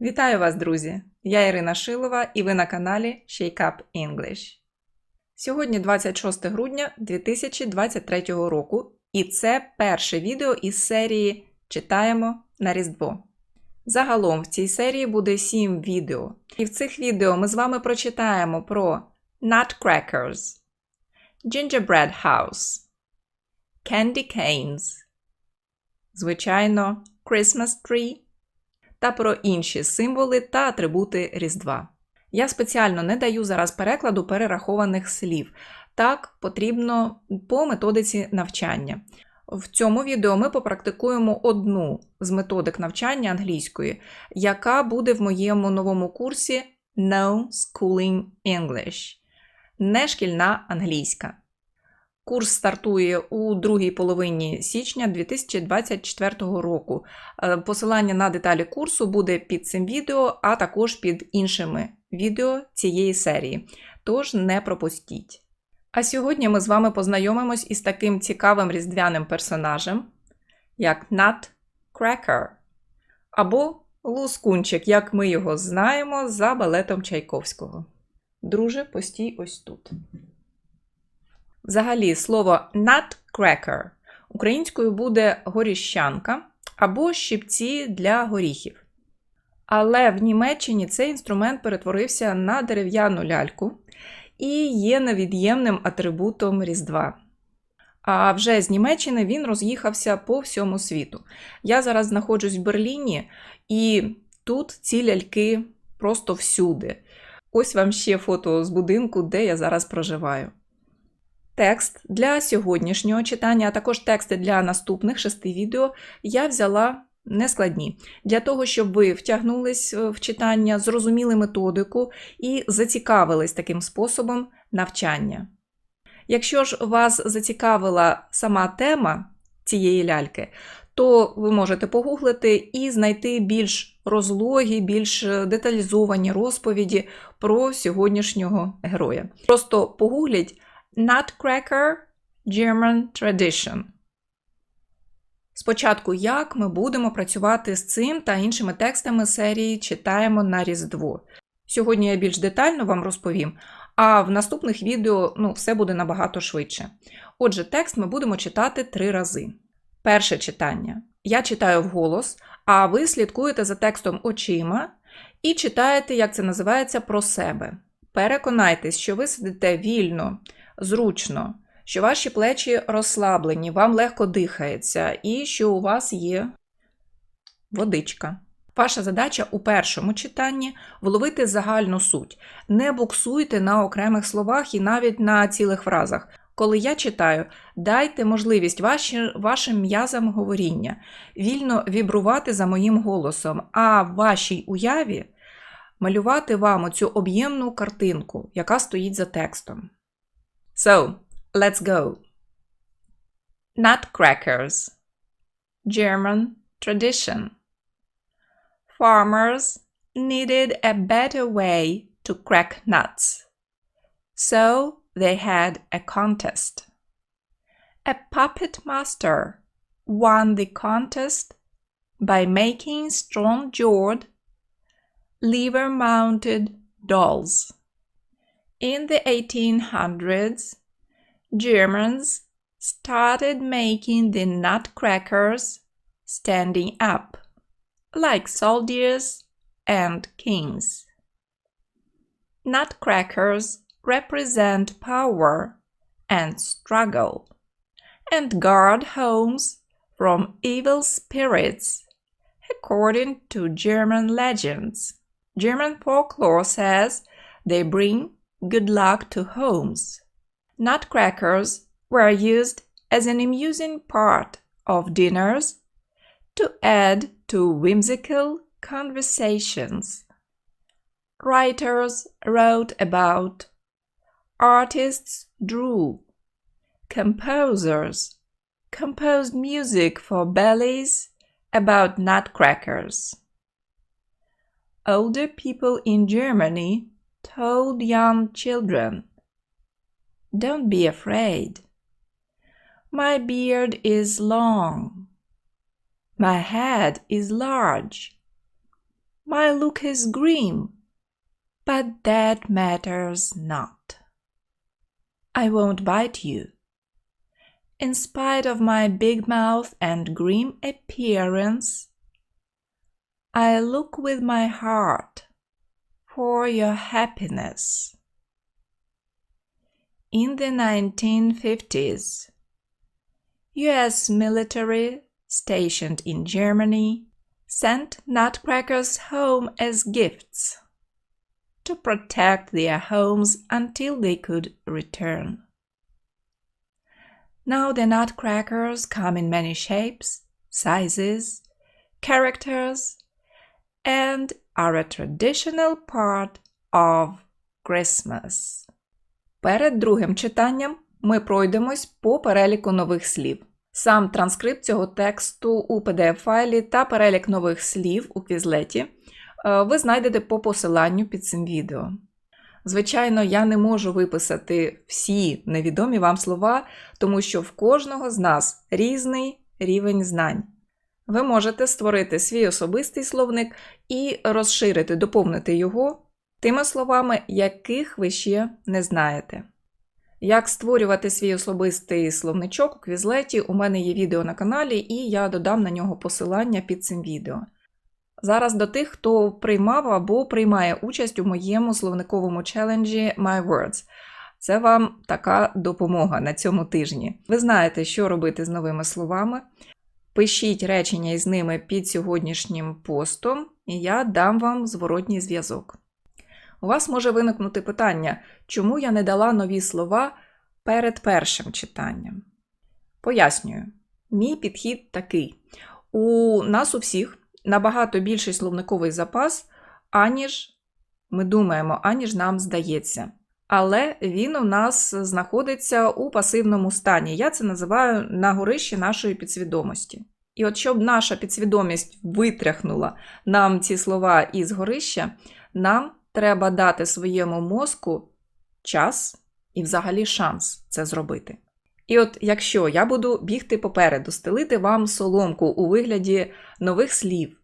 Вітаю вас, друзі! Я Ірина Шилова і ви на каналі Shake Up English. Сьогодні 26 грудня 2023 року, і це перше відео із серії Читаємо на Різдво. Загалом в цій серії буде 7 відео. І в цих відео ми з вами прочитаємо про Nutcrackers, Gingerbread House, Candy Canes, звичайно, Christmas Tree та про інші символи та атрибути Різдва. Я спеціально не даю зараз перекладу перерахованих слів. Так потрібно по методиці навчання. В цьому відео ми попрактикуємо одну з методик навчання англійської, яка буде в моєму новому курсі No Schooling English. Не шкільна англійська. Курс стартує у другій половині січня 2024 року. Е, Посилання на деталі курсу буде під цим відео, а також під іншими відео цієї серії. Тож не пропустіть. А сьогодні ми з вами познайомимось із таким цікавим різдвяним персонажем, як Nutcracker, або Лускунчик, як ми його знаємо за балетом Чайковського. Друже, постій ось тут. Взагалі, слово nutcracker українською буде горіщанка або щипці для горіхів. Але в Німеччині цей інструмент перетворився на дерев'яну ляльку і є невід'ємним атрибутом Різдва. А вже з Німеччини він роз'їхався по всьому світу. Я зараз знаходжусь в Берліні, і тут ці ляльки просто всюди. Ось вам ще фото з будинку, де я зараз проживаю. Текст для сьогоднішнього читання, а також тексти для наступних шести відео я взяла нескладні, для того, щоб ви втягнулись в читання, зрозуміли методику і зацікавились таким способом навчання. Якщо ж вас зацікавила сама тема цієї ляльки, то ви можете погуглити і знайти більш розлогі, більш деталізовані розповіді про сьогоднішнього героя. Просто погугліть Nutcracker German Tradition. Спочатку, як ми будемо працювати з цим та іншими текстами серії Читаємо на Різдво. Сьогодні я більш детально вам розповім, а в наступних відео ну, все буде набагато швидше. Отже, текст ми будемо читати три рази. Перше читання. Я читаю вголос, а ви слідкуєте за текстом очима і читаєте, як це називається, про себе. Переконайтесь, що ви сидите вільно, зручно, що ваші плечі розслаблені, вам легко дихається, і що у вас є водичка. Ваша задача у першому читанні вловити загальну суть. Не буксуйте на окремих словах і навіть на цілих фразах. Коли я читаю, дайте можливість ваші, вашим м'язам говоріння, вільно вібрувати за моїм голосом, а в вашій уяві малювати вам оцю об'ємну картинку, яка стоїть за текстом. So, let's go. Nutcrackers. German tradition. Farmers needed a better way to crack nuts. So they had a contest. A puppet master won the contest by making strong jawed, lever mounted dolls. In the 1800s, Germans started making the nutcrackers standing up, like soldiers and kings. Nutcrackers represent power and struggle and guard homes from evil spirits, according to German legends. German folklore says they bring good luck to homes. Nutcrackers were used as an amusing part of dinners to add to whimsical conversations. Writers wrote about, artists drew, composers composed music for ballets about nutcrackers. Older people in Germany told young children, Don't be afraid. My beard is long. My head is large. My look is grim, but that matters not. I won't bite you. In spite of my big mouth and grim appearance, I look with my heart for your happiness. In the 1950s, US military stationed in Germany sent nutcrackers home as gifts to protect their homes until they could return. Now the nutcrackers come in many shapes, sizes, characters, and are a traditional part of Christmas. Перед другим читанням ми пройдемось по переліку нових слів. Сам транскрипт цього тексту у PDF-файлі та перелік нових слів у квізлеті е, ви знайдете по посиланню під цим відео. Звичайно, я не можу виписати всі невідомі вам слова, тому що в кожного з нас різний рівень знань. Ви можете створити свій особистий словник і розширити, доповнити його тими словами, яких ви ще не знаєте. Як створювати свій особистий словничок у квізлеті, у мене є відео на каналі, і я додам на нього посилання під цим відео. Зараз до тих, хто приймав або приймає участь у моєму словниковому челенджі My Words. Це вам така допомога на цьому тижні. Ви знаєте, що робити з новими словами. Пишіть речення із ними під сьогоднішнім постом, і я дам вам зворотній зв'язок. У вас може виникнути питання, чому я не дала нові слова перед першим читанням? Пояснюю, мій підхід такий: у нас у всіх набагато більший словниковий запас, аніж ми думаємо, аніж нам здається. Але він у нас знаходиться у пасивному стані. Я це називаю на горищі нашої підсвідомості. І от щоб наша підсвідомість витряхнула нам ці слова із горища, нам треба дати своєму мозку час і взагалі шанс це зробити. І от якщо я буду бігти попереду, стелити вам соломку у вигляді нових слів,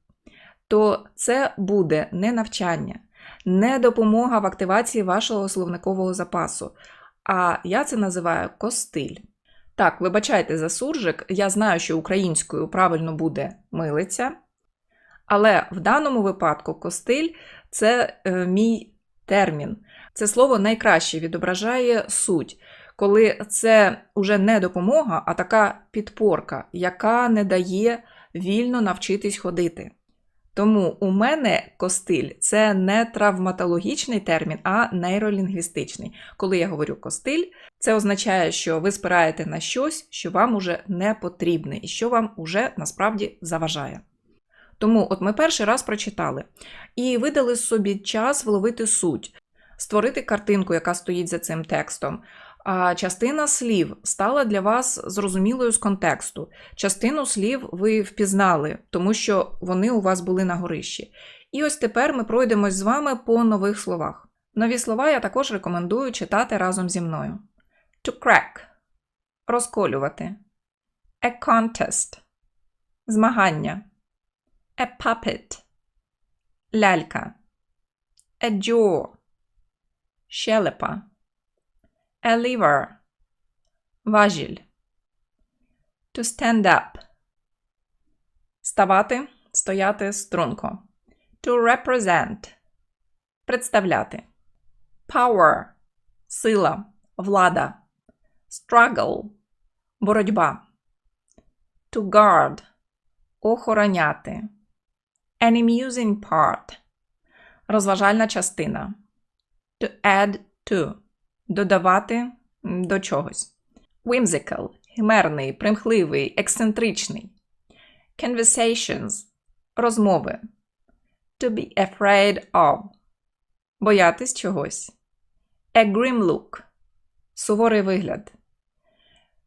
то це буде не навчання, не допомога в активації вашого словникового запасу. А я це називаю костиль. Так, вибачайте за суржик, я знаю, що українською правильно буде милиця, але в даному випадку костиль це е, мій термін. Це слово найкраще відображає суть, коли це вже не допомога, а така підпорка, яка не дає вільно навчитись ходити. Тому у мене костиль це не травматологічний термін, а нейролінгвістичний. Коли я говорю костиль, це означає, що ви спираєте на щось, що вам уже не потрібне і що вам уже насправді заважає. Тому от ми перший раз прочитали і видали собі час вловити суть, створити картинку, яка стоїть за цим текстом. А частина слів стала для вас зрозумілою з контексту. Частину слів ви впізнали, тому що вони у вас були на горищі. І ось тепер ми пройдемось з вами по нових словах. Нові слова я також рекомендую читати разом зі мною. To crack розколювати. A contest змагання. A puppet лялька. A jaw щелепа. A lever важіль. To stand up ставати, стояти струнко. To represent представляти. Power сила, влада. Struggle боротьба. To guard охороняти. An amusing part розважальна частина. To add to додавати до чогось. Whimsical химерний, примхливий, ексцентричний. Conversations розмови. To be afraid of боятись чогось. A grim look суворий вигляд.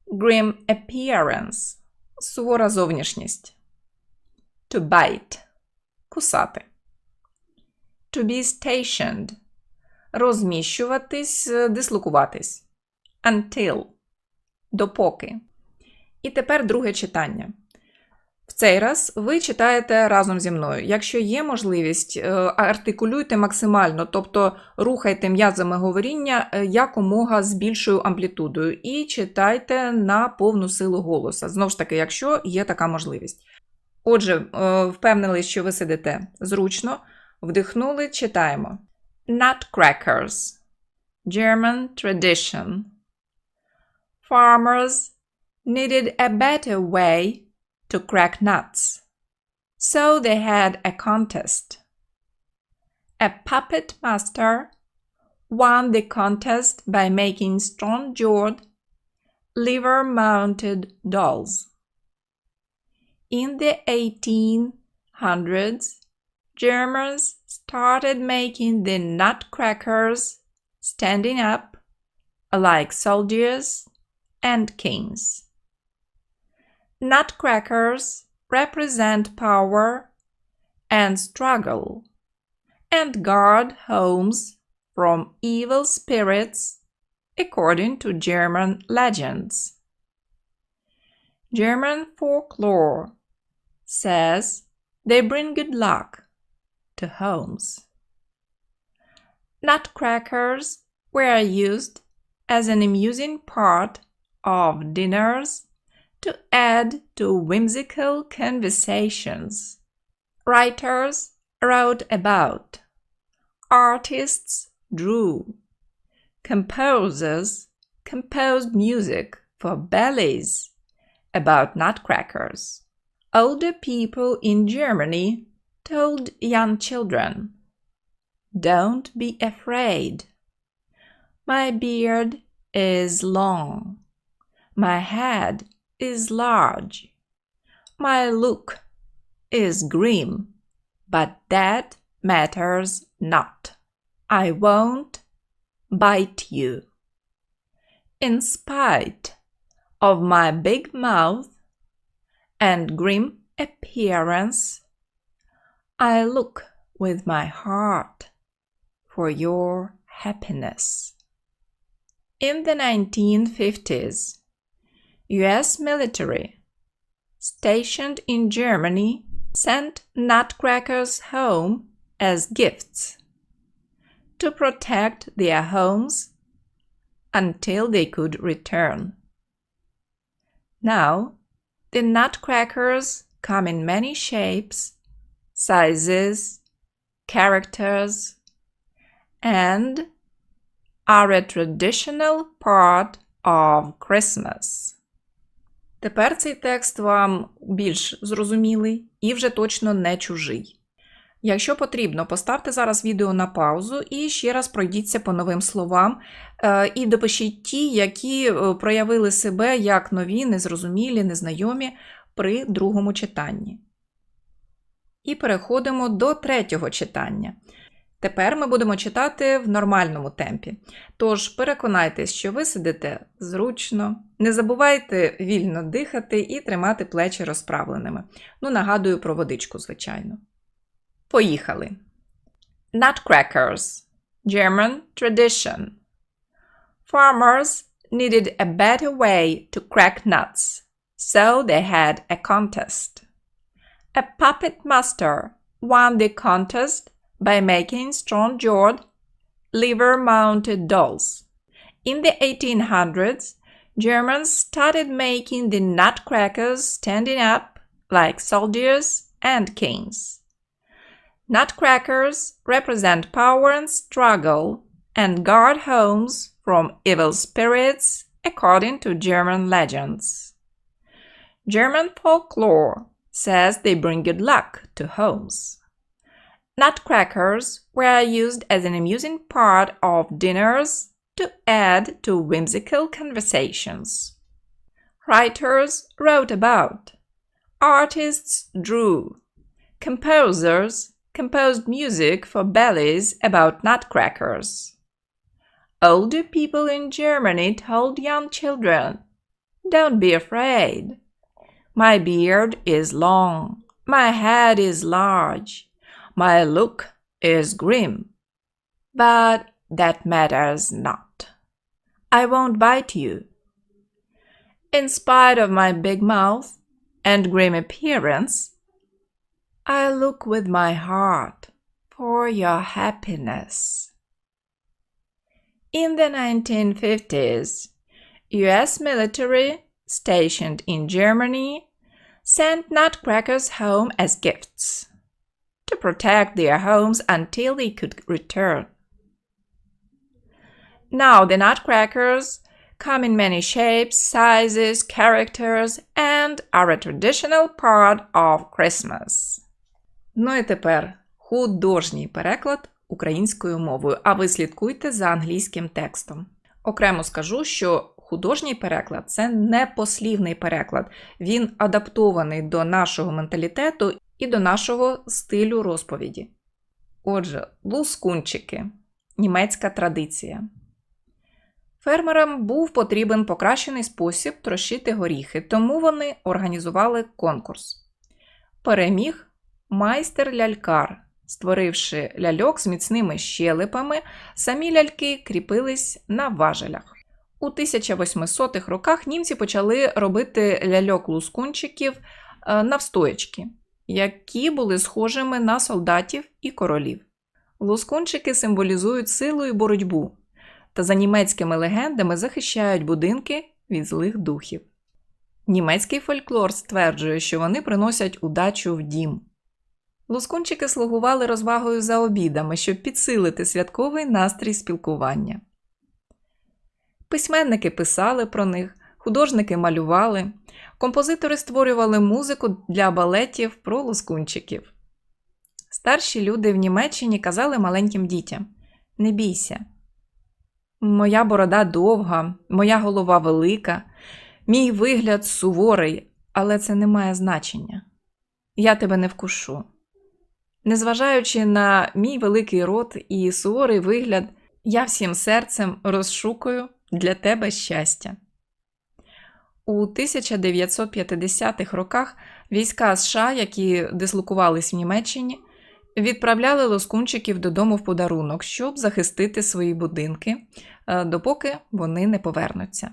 Grim appearance сувора зовнішність. To bite кусати. To be stationed розміщуватись, дислокуватись. Until допоки. І тепер друге читання. В цей раз ви читаєте разом зі мною. Якщо є можливість, е, артикулюйте максимально, тобто рухайте м'язами говоріння е, якомога з більшою амплітудою і читайте на повну силу голоса. Знову ж таки, якщо є така можливість. Отже, е, впевнили, що ви сидите зручно, вдихнули, читаємо. Nutcrackers. German tradition. Farmers needed a better way to crack nuts. So they had a contest. A puppet master won the contest by making strong jawed, lever mounted dolls. In the 1800s, Germans started making the nutcrackers standing up like soldiers and kings. Nutcrackers represent power and struggle and guard homes from evil spirits according to German legends. German folklore says they bring good luck to homes. Nutcrackers were used as an amusing part of dinners to add to whimsical conversations. Writers wrote about, artists drew, composers composed music for ballets about nutcrackers. Older people in Germany told young children, Don't be afraid. My beard is long. My head is large. My look is grim, but that matters not. I won't bite you. In spite of my big mouth and grim appearance, I look with my heart for your happiness. In the 1950s, US military stationed in Germany sent nutcrackers home as gifts to protect their homes until they could return. Now, the nutcrackers come in many shapes, sizes, characters, and are a traditional part of Christmas. Тепер цей текст вам більш зрозумілий і вже точно не чужий. Якщо потрібно, поставте зараз відео на паузу і ще раз пройдіться по новим словам е, і допишіть ті, які е, проявили себе як нові, незрозумілі, незнайомі при другому читанні. І переходимо до третього читання. Тепер ми будемо читати в нормальному темпі. Тож переконайтесь, що ви сидите зручно, не забувайте вільно дихати і тримати плечі розправленими. Ну, нагадую про водичку, звичайно. Поїхали. Nutcrackers German tradition. Farmers needed a better way to crack nuts, so they had a contest. A puppet master won the contest by making strong jawed, lever mounted dolls. In the 1800s, Germans started making the nutcrackers standing up like soldiers and kings. Nutcrackers represent power and struggle and guard homes from evil spirits according to German legends. German folklore says they bring good luck to homes. Nutcrackers were used as an amusing part of dinners to add to whimsical conversations. Writers wrote about, artists drew, composers composed music for ballets about nutcrackers. Older people in Germany told young children, Don't be afraid. My beard is long, my head is large, my look is grim. But that matters not. I won't bite you. In spite of my big mouth and grim appearance, I look with my heart for your happiness. In the 1950s, US military stationed in Germany sent nutcrackers home as gifts to protect their homes until they could return. Now the nutcrackers come in many shapes, sizes, characters, and are a traditional part of Christmas. Ну і тепер художній переклад українською мовою, а ви слідкуйте за англійським текстом. Окремо скажу, що художній переклад це не послівний переклад, він адаптований до нашого менталітету і до нашого стилю розповіді. Отже, лускунчики німецька традиція. Фермерам був потрібен покращений спосіб трощити горіхи, тому вони організували конкурс. Переміг майстер лялькар, створивши ляльок з міцними щелепами, самі ляльки кріпились на важелях. У 1800-х роках німці почали робити ляльок лускунчиків е, навстоячки, які були схожими на солдатів і королів. Лускунчики символізують силу і боротьбу, та за німецькими легендами захищають будинки від злих духів. Німецький фольклор стверджує, що вони приносять удачу в дім. Лускунчики слугували розвагою за обідами, щоб підсилити святковий настрій спілкування. Письменники писали про них, художники малювали, композитори створювали музику для балетів про лускунчиків. Старші люди в Німеччині казали маленьким дітям: Не бійся. Моя борода довга, моя голова велика, мій вигляд суворий, але це не має значення. Я тебе не вкушу. Незважаючи на мій великий рот і суворий вигляд, я всім серцем розшукую для тебе щастя. У 1950-х роках війська США, які дислокувались в Німеччині, відправляли лоскунчиків додому в подарунок, щоб захистити свої будинки, е, допоки вони не повернуться.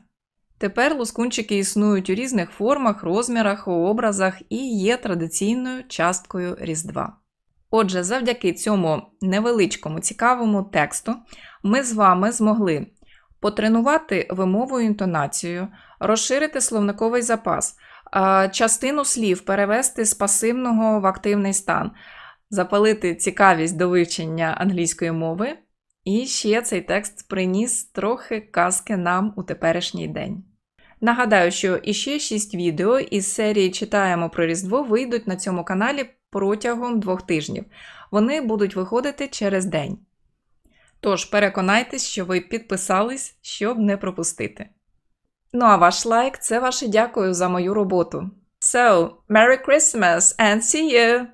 Тепер лоскунчики існують у різних формах, розмірах, образах і є традиційною часткою Різдва. Отже, завдяки цьому невеличкому цікавому тексту ми з вами змогли потренувати вимову і інтонацію, розширити словниковий запас, частину слів перевести з пасивного в активний стан, запалити цікавість до вивчення англійської мови. І ще цей текст приніс трохи казки нам у теперішній день. Нагадаю, що іще 6 відео із серії Читаємо про Різдво вийдуть на цьому каналі протягом двох тижнів. Вони будуть виходити через день. Тож переконайтесь, що ви підписались, щоб не пропустити. Ну а ваш лайк це ваше дякую за мою роботу. So, Merry Christmas and see you!